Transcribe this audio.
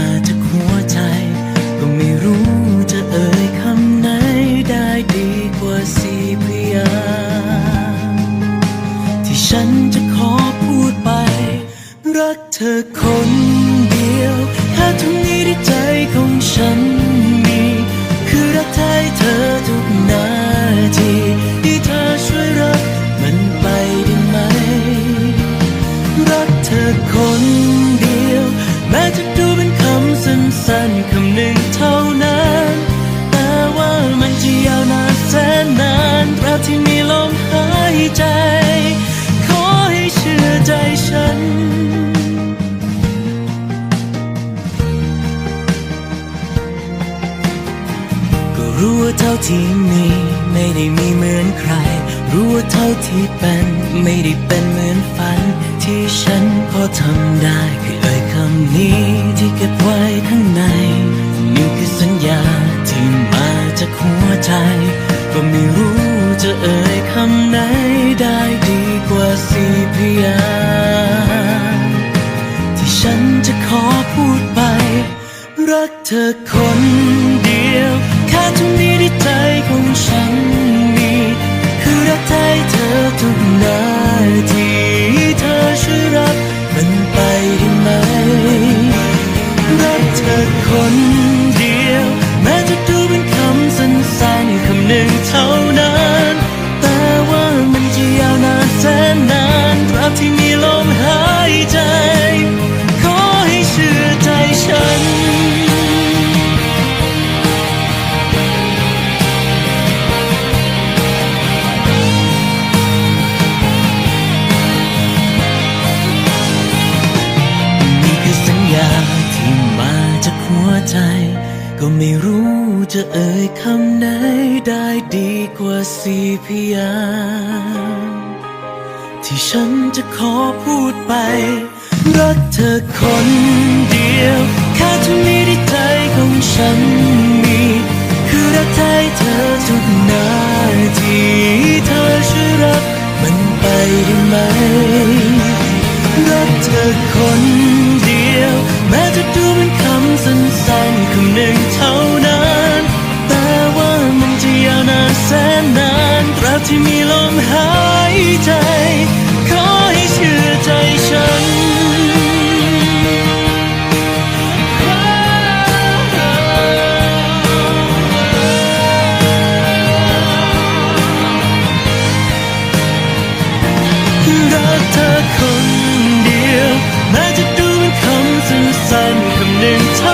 าจากหัวใจ ก็ไม่รู้จะเอ่ยคำไหนได้ดีกว่าสีพยา ที่ฉันจะขอพูดไป รักเธอคนเดียว แค่ทุกนี้ที่ใจของฉันมี คือรักแท้เธอทุกนาทีที่เธอช่วยรักมันไปได้ไหม รักเธอคนเดียว ใจ ขอให้เชื่อใจฉัน ก็รู้ว่าเท่าที่มีไม่ได้มีเหมือนใคร รู้ว่าเท่าที่เป็นไม่ได้เป็นเหมือนฝัน ที่ฉันพอทำได้คือเอ่ยคำนี้ที่เก็บไว้ข้างใน ยางค์ที่ฉันจะขอพูดไป รักเธอคนเดียวแค่ทุกนี้ที่ใจของฉันมี คือรักแท้เธอทุกนาทีเธอช่วยรับมันไปได้ไหม รักเธอคนเดียว แม้จะดูเป็นคำสั้นๆคำหนึ่งเท่านั้น คือใจฉัน นี่คือสัญญาที่มาจากหัวใจ ก็ไม่รู้จะเอ่ยคำไหนได้ดีกว่าสี่พยางที่ฉันจะขอพูดไป รักเธอคน ยวแค่ทุกนี้ที่ใจของฉันมี คือรักแท้เธอทุกนาทีเธอช่วยรับมันไปได้ไหมรักเธอคนเดียว แม้จะดูเป็นคำสั้นๆคำหนึ่งเท่านั้น แต่ว่ามันจะยาวนานแสนนานตราบที่มีลมหาย รักเธอคนเดียว แม้จะดูเป็นคำสั้นๆคำหนึ่งเท่า